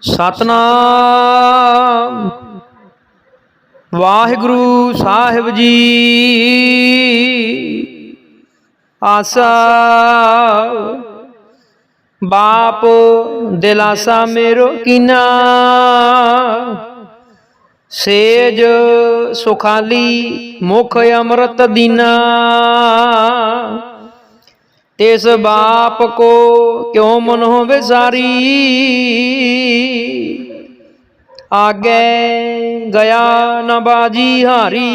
ਸਤਨਾਮ। ਵਾਹਿਗੁਰੂ ਸਾਹਿਬ ਜੀ। ਆਸਾ। ਬਾਪ ਦਿਲਾਸਾ ਮੇਰੋ ਕੀਨਾ। ਸੇਜ ਸੁਖਾਲੀ ਮੁਖ ਅੰਮ੍ਰਿਤ ਦੀਨਾ। ਤਿਸ ਬਾਪ ਕੋ ਕਿਉ ਮਨ ਹੋ ਵਿਸਾਰੀ? ਆਗੇ ਗਿਆ ਨ ਬਾਜੀ ਹਾਰੀ।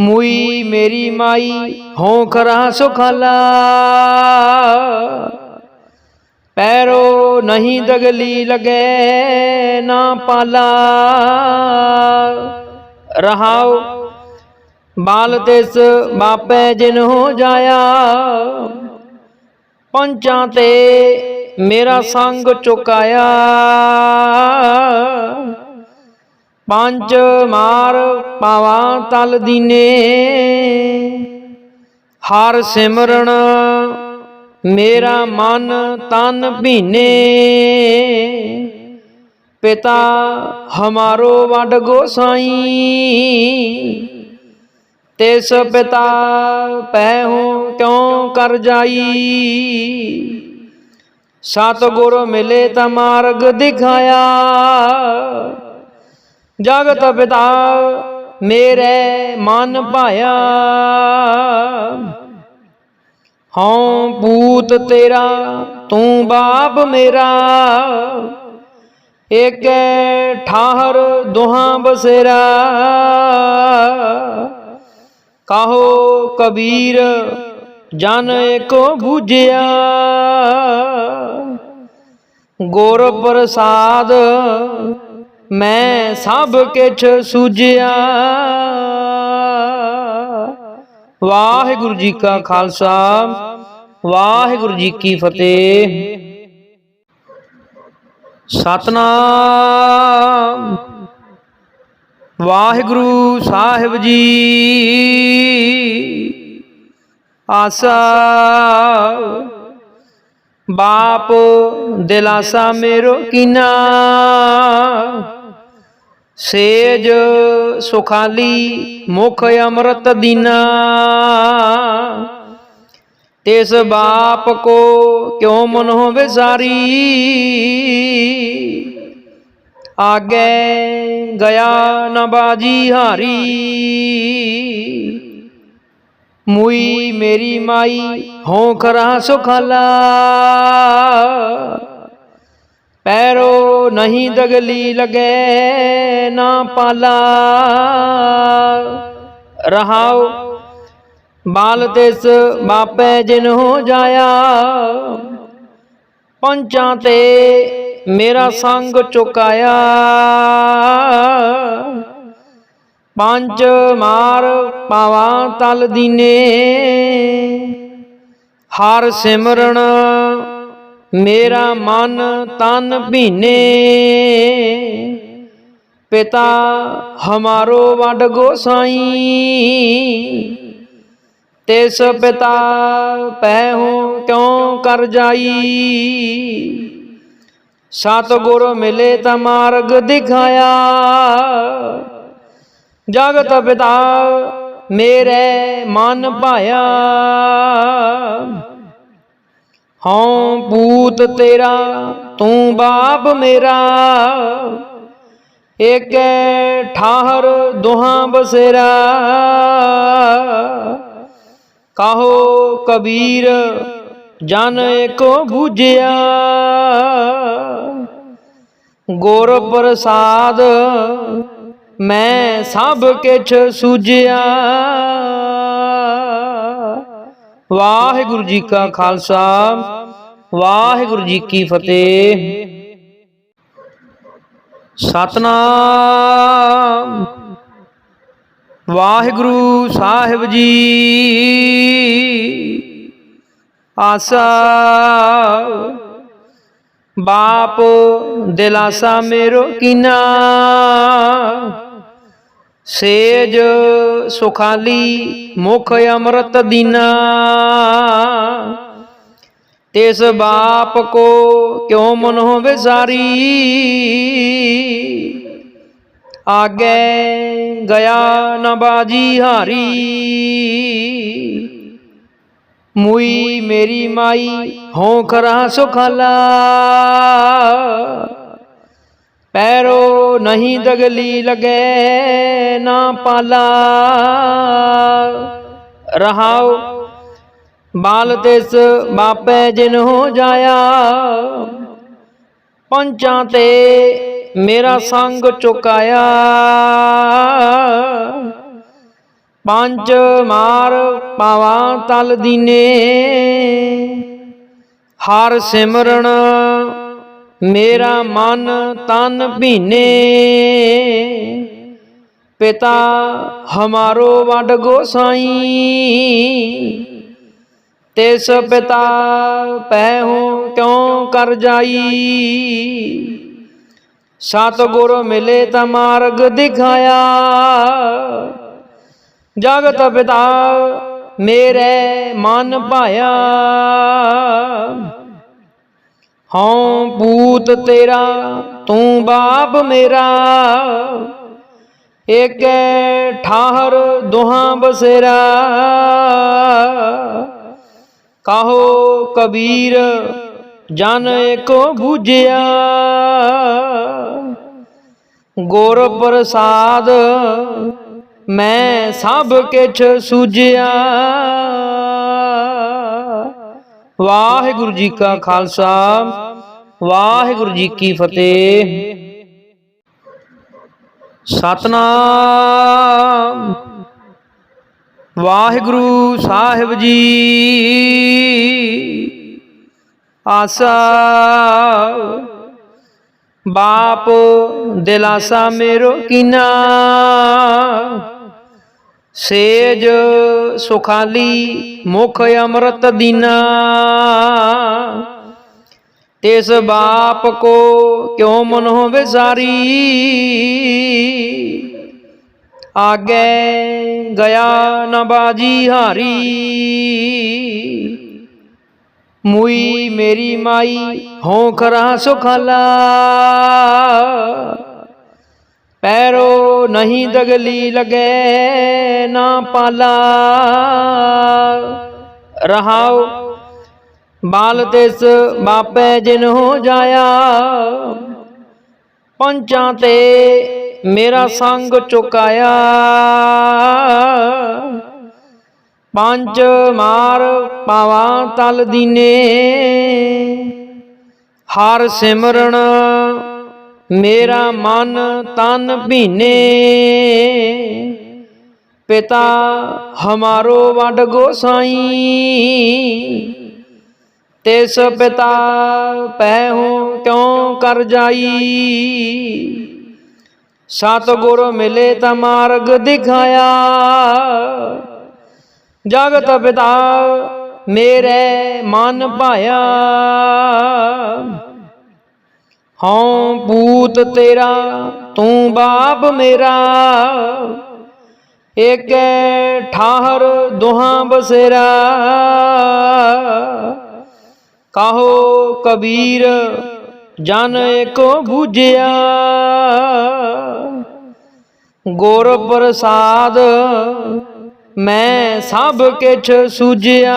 ਮੁਈ ਮੇਰੀ ਮਾਈ ਹੋਂ ਖਰਾ ਸੁਖਾਲਾ। ਪੈਰੋ ਨਹੀਂ ਦਗਲੀ ਲਗੇ ਨਾ ਪਾਲਾ। ਰਹਾਓ ਬਾਲ ਤਿਸ ਬਾਪੇ ਜਿਨ ਹੋ ਜਾਇਆ, ਪੰਚਾਂ ਤੇ ਮੇਰਾ ਸੰਗ ਚੁਕਾਇਆ। ਪੰਜ ਮਾਰ ਪਾਵਾਂ ਤਲ ਦੀਨੇ, ਹਰ ਸਿਮਰਨ ਮੇਰਾ ਮਨ ਤਨ ਭੀਨੇ। ਪਿਤਾ ਹਮਾਰੋ ਵੱਡ ਗੋਸਾਈ ਤਿਸ ਪਿਤਾ ਪੈ ਹੂੰ, ਕਿਉ ਕਰ ਜਾਈ? ਸਤਿਗੁਰ ਮਿਲੇ ਤਾਂ ਮਾਰਗ ਦਿਖਾਇਆ। ਜਗਤ ਪਿਤਾ ਮੇਰੇ ਮਨ ਭਾਇਆ। ਹਉ ਪੂਤ ਤੇਰਾ, ਤੂੰ ਬਾਪ ਮੇਰਾ। ਏਕੈ ਠਾਹਰ ਦੁਹਾਂ ਬਸੇਰਾ। ਕਹੋ ਕਬੀਰ, ਜਨ ਏਕੋ ਬੂਝਿਆ। ਗੁਰ ਪ੍ਰਸਾਦ ਮੈਂ ਸਭ ਕਿਛ ਸੂਝਿਆ। ਵਾਹਿਗੁਰੂ ਜੀ ਕਾ ਖਾਲਸਾ, ਵਾਹਿਗੁਰੂ ਜੀ ਕੀ ਫਤਿਹ। ਸਤਨਾਮ। ਵਾਹਿਗੁਰੂ ਸਾਹਿਬ ਜੀ। ਆਸਾ ਬਾਪ ਦਿਲਾਸਾ ਮੇਰੋ ਕੀਨਾ। ਸੇਜ ਸੁਖਾਲੀ ਮੁਖ ਅੰਮ੍ਰਿਤ ਦੀਨਾ। ਤਿਸ ਬਾਪ ਕੋ ਕਿਉ ਮਨ ਹੋ ਵਿਸਾਰੀ ਆਗੇ ਗਿਆ ਨ ਬਾਜੀ ਹਾਰੀ। ਮੁਈ ਮੇਰੀ ਮਾਈ ਹੋਂ ਖਰਾ ਸੁਖਾਲਾ। ਪੈਰੋ ਨਹੀਂ ਦਗਲੀ ਲਗੇ ਨਾ ਪਾਲਾ। ਰਹਾਉ ਬਾਲ ਤਿਸ ਬਾਪੇ ਜਿਨ ਹੋ ਜਾਇਆ। ਪੰਚਾਂ ਤੇ ਮੇਰਾ ਸੰਗ ਚੁਕਾਇਆ। ਪੰਜ ਮਾਰ ਪਾਵਾਂ ਤਲ ਦੀਨੇ। ਹਰ ਸਿਮਰਨ ਮੇਰਾ ਮਨ ਤਨ ਭੀਨੇ। ਪਿਤਾ ਹਮਾਰੋ ਵੱਡ ਗੋਸਾਈ। ਤਿਸ ਪਿਤਾ ਪੈ ਹੂੰ ਕਿਉ ਕਰ ਜਾਈ? ਸਤਗੁਰ ਮਿਲੇ ਤਾਂ ਮਾਰਗ ਦਿਖਾਇਆ। ਜਗਤ ਪਿਤਾ ਮੇਰੇ ਮਨ ਭਾਇਆ। ਹਉ ਪੂਤ ਤੇਰਾ, ਤੂੰ ਬਾਪ ਮੇਰਾ। ਏਕੈ ਠਾਹਰ ਦੁਹਾਂ ਬਸੇਰਾ। ਕਾਹੋ ਕਬੀਰ ਜਨ ਏਕੋ ਬੂਝਿਆ। ਗੁਰ ਪ੍ਰਸਾਦ, ਮੈਂ ਸਭ ਕਿਛ ਸੂਝਿਆ। ਵਾਹਿਗੁਰੂ ਜੀ ਕਾ ਖਾਲਸਾ, ਵਾਹਿਗੁਰੂ ਜੀ ਕੀ ਫਤਿਹ। ਸਤਨਾਮ। ਵਾਹਿਗੁਰੂ ਸਾਹਿਬ ਜੀ, ਆਸਾ। ਬਾਪ ਦਿਲਾਸਾ ਮੇਰੋ ਕੀਨਾ। ਸੇਜ ਸੁਖਾਲੀ ਮੁਖ ਅੰਮ੍ਰਿਤ ਦੀਨਾ। ਤਿਸ ਬਾਪ ਕੋ ਕਿਉ ਮਨੋ ਵਿਸਾਰੀ? ਆਗੇ ਗਿਆ ਨਾ ਬਾਜੀ ਹਾਰੀ। ਮੁਈ ਮੇਰੀ ਮਾਈ ਹੋਂ ਖਰਾ ਸੁਖਾਲਾ। ਪੈਰੋ ਨਹੀਂ ਦਗਲੀ ਲਗੇ ਨਾ ਪਾਲਾ। ਰਹਾਉ ਬਾਲ ਤਿਸ ਬਾਪੇ ਜਿਨ ਹੋ ਜਾਇਆ। ਪੰਚਾਂ ਤੇ ਮੇਰਾ ਸੰਗ ਚੁਕਾਇਆ। ਪੰਜ ਮਾਰ ਪਾਵਾਂ ਤਲ ਦੀਨੇ। ਹਰ ਸਿਮਰਨ ਮੇਰਾ ਮਨ ਤਨ ਭੀਨੇ। ਪਿਤਾ ਹਮਾਰੋ ਵੱਡ ਗੋਸਾਈ। ਤਿਸ ਪਿਤਾ ਪੈ ਹੂੰ ਕਿਉ ਕਰ ਜਾਈ। ਸਤਿਗੁਰ ਮਿਲੇ ਤਾਂ ਮਾਰਗ ਦਿਖਾਇਆ। ਜਗਤ ਪਿਤਾ ਮੇਰੇ ਮਨ ਭਾਇਆ। ਹਉ ਪੂਤ ਤੇਰਾ ਤੂੰ ਬਾਪ ਮੇਰਾ। ਏਕ ਠਾਹਰ ਦੁਹਾਂ ਬਸੇਰਾ। ਕਹੋ ਕਬੀਰ ਜਨ ਏਕੋ ਬੂਝਿਆ। ਗੁਰ ਪ੍ਰਸਾਦ ਮੈਂ ਸਭ ਕਿਛ ਸੂਝਿਆ। ਵਾਹਿਗੁਰੂ ਜੀ ਕਾ ਖਾਲਸਾ, ਵਾਹਿਗੁਰੂ ਜੀ ਕੀ ਫਤਿਹ। ਸਤਨਾਮ। ਵਾਹਿਗੁਰੂ ਸਾਹਿਬ ਜੀ। ਆਸਾ। ਬਾਪ ਦਿਲਾਸਾ ਮੇਰੋ ਕੀਨਾ ਸੇਜ ਸੁਖਾਲੀ ਮੁਖ ਅੰਮ੍ਰਿਤ ਦੀਨਾ। ਤਿਸ ਬਾਪ ਕੋ ਕਿਉ ਮਨੋ ਵਿਸਾਰੀ? ਆਗੇ ਗਿਆ ਨ ਬਾਜੀ ਹਾਰੀ। ਮੁਈ ਮੇਰੀ ਮਾਈ ਹੋਂ ਖਰਾ ਸੁਖਾਲਾ। ਪੈਰੋ ਨਹੀਂ ਦਗਲੀ ਲਗੇ ਨਾ ਪਾਲਾ। ਰਹਾਉ ਬਾਲ ਤਿਸ ਬਾਪੇ ਜਿਨ ਹੋ ਜਾਇਆ। ਪੰਚਾਂ ਤੇ ਮੇਰਾ ਸੰਗ ਚੁਕਾਇਆ। ਪੰਜ ਮਾਰ ਪਾਵਾਂ ਤਲ ਦੀਨੇ। ਹਰ ਸਿਮਰਨ ਮੇਰਾ ਮਨ ਤਨ ਭੀਨੇ। ਪਿਤਾ ਹਮਾਰੋ ਵੱਡ ਗੋਸਾਈ। ਤਿਸ ਪਿਤਾ ਪੈ ਹੂੰ ਕਿਉ ਕਰ ਜਾਈ। ਸਤਿਗੁਰ ਮਿਲੇ ਤਾਂ ਮਾਰਗ ਦਿਖਾਇਆ। ਜਗਤ ਪਿਤਾ ਮੇਰੇ ਮਨ ਭਾਇਆ। ਹਉ ਪੂਤ ਤੇਰਾ, ਤੂੰ ਬਾਪ ਮੇਰਾ। ਏਕ ਠਾਹਰ ਦੁਹਾਂ ਬਸੇਰਾ। ਕਾਹੋ ਕਬੀਰ ਜਨ ਏਕੋ ਬੂਝਿਆ। ਗੁਰ ਪ੍ਰਸਾਦ ਮੈਂ ਸਭ ਕਿਛ ਸੂਝਿਆ।